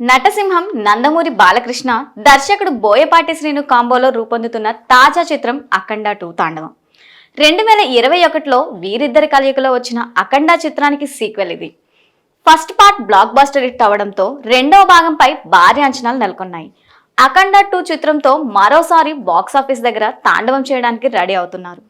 నటసింహం నందమూరి బాలకృష్ణ దర్శకుడు బోయపాటి శ్రీను కాంబోలో రూపొందుతున్న తాజా చిత్రం అఖండ టూ తాండవం. రెండు వేల ఇరవై ఒకటిలో వీరిద్దరి కలయికలో వచ్చిన అఖండ చిత్రానికి సీక్వెల్ ఇది. First part blockbuster hit అవడంతో రెండవ భాగంపై భారీ అంచనాలు నెలకొన్నాయి. అఖండ టూ చిత్రంతో మరోసారి బాక్సాఫీస్ దగ్గర తాండవం చేయడానికి రెడీ అవుతున్నారు.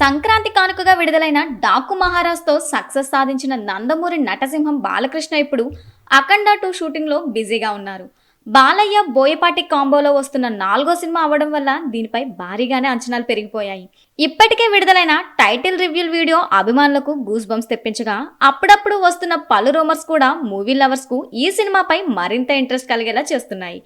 సంక్రాంతి కానుకగా విడుదలైన డాకు మహారాజ్తో సక్సెస్ సాధించిన నందమూరి నటసింహం బాలకృష్ణ ఇప్పుడు అఖండ టూ షూటింగ్లో బిజీగా ఉన్నారు. బాలయ్య బోయపాటి కాంబోలో వస్తున్న నాలుగో సినిమా అవ్వడం వల్ల దీనిపై భారీగానే అంచనాలు పెరిగిపోయాయి. ఇప్పటికే విడుదలైన టైటిల్ రివ్యూల్ వీడియో అభిమానులకు గూస్ బంప్స్ తెప్పించగా అప్పుడప్పుడు వస్తున్న పలు రూమర్స్ కూడా మూవీ లవర్స్కు ఈ సినిమాపై మరింత ఇంట్రెస్ట్ కలిగేలా చేస్తున్నాయి.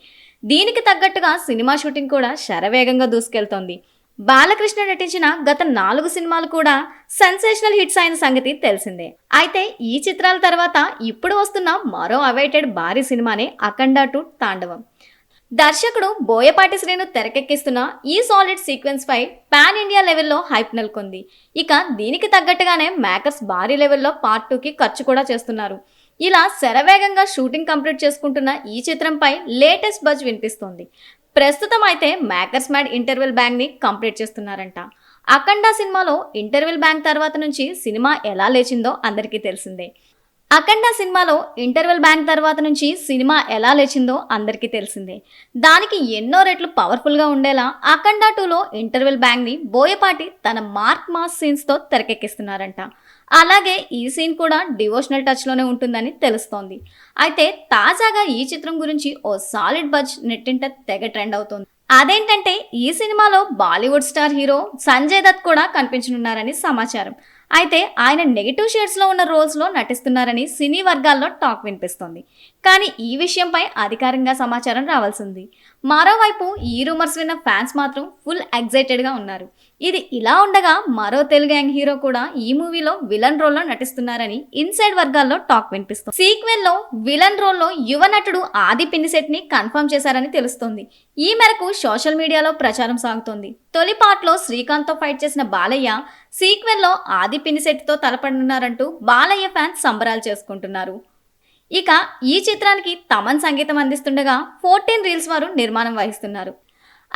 దీనికి తగ్గట్టుగా సినిమా షూటింగ్ కూడా శరవేగంగా దూసుకెళ్తోంది. బాలకృష్ణ నటించిన గత నాలుగు సినిమాలు కూడా సెన్సేషనల్ హిట్స్ అయిన సంగతి తెలిసిందే. అయితే ఈ చిత్రాల తర్వాత ఇప్పుడు వస్తున్న మరో అవైటెడ్ భారీ సినిమానే అఖండ టు తాండవం. దర్శకుడు బోయపాటి శ్రీను తెరకెక్కిస్తున్న ఈ సాలిడ్ సీక్వెన్స్ పై పాన్ ఇండియా లెవెల్లో హైప్ నెలకొంది. ఇక దీనికి తగ్గట్టుగానే మేకర్స్ భారీ లెవెల్లో పార్ట్ టూకి ఖర్చు కూడా చేస్తున్నారు. ఇలా శరవేగంగా షూటింగ్ కంప్లీట్ చేసుకుంటున్న ఈ చిత్రంపై లేటెస్ట్ బజ్ వినిపిస్తోంది. ప్రస్తుతం అయితే మేకర్స్ మ్యాడ్ ఇంటర్వెల్ బ్యాంక్ని కంప్లీట్ చేస్తున్నారంట. అఖండ సినిమాలో ఇంటర్వెల్ బ్యాంక్ తర్వాత నుంచి సినిమా ఎలా లేచిందో అందరికీ తెలిసిందే. అఖండ సినిమాలో ఇంటర్వెల్ బ్యాంక్ తర్వాత నుంచి సినిమా ఎలా లేచిందో అందరికీ తెలిసిందే. దానికి ఎన్నో రెట్లు పవర్ఫుల్గా ఉండేలా అఖండ టూలో ఇంటర్వెల్ బ్యాంక్ని బోయపాటి తన మార్క్ మాస్ సీన్స్తో తెరకెక్కిస్తున్నారంట. అలాగే ఈ సీన్ కూడా డివోషనల్ టచ్లోనే ఉంటుందని తెలుస్తోంది. అయితే తాజాగా ఈ చిత్రం గురించి ఓ సాలిడ్ బజ్ నెట్టింట తెగ ట్రెండ్ అవుతోంది. అదేంటంటే ఈ సినిమాలో Bollywood star hero Sanjay Dutt కూడా కనిపించనున్నారని సమాచారం. అయితే ఆయన నెగిటివ్ షేడ్స్లో ఉన్న రోల్స్లో నటిస్తున్నారని సినీ వర్గాల్లో టాక్ వినిపిస్తోంది. కానీ ఈ విషయంపై అధికారికంగా సమాచారం రావాల్సింది. మరోవైపు ఈ రూమర్స్ విన్న ఫ్యాన్స్ మాత్రం ఫుల్ ఎగ్జైటెడ్గా ఉన్నారు. ఇది ఇలా ఉండగా మరో తెలుగు యంగ్ హీరో కూడా ఈ మూవీలో విలన్ రోల్లో నటిస్తున్నారని ఇన్సైడ్ వర్గాల్లో టాక్ వినిపిస్తుంది. సీక్వెల్లో విలన్ రోల్లో యువ నటుడు ఆది పిన్సెట్ని కన్ఫర్మ్ చేశారని తెలుస్తోంది. ఈ మేరకు సోషల్ మీడియాలో ప్రచారం సాగుతోంది. తొలి పార్ట్లో శ్రీకాంత్తో ఫైట్ చేసిన బాలయ్య సీక్వెల్లో ఆది పినిసెట్తో తలపడనున్నారంటూ బాలయ్య ఫ్యాన్స్ సంబరాలు చేసుకుంటున్నారు. ఇక ఈ చిత్రానికి తమన్ సంగీతం అందిస్తుండగా ఫోర్టీన్ రీల్స్ వారు నిర్మాణం వహిస్తున్నారు.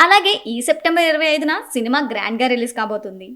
అలాగే ఈ సెప్టెంబర్ ఇరవై ఐదున సినిమా గ్రాండ్గా రిలీజ్ కాబోతుంది.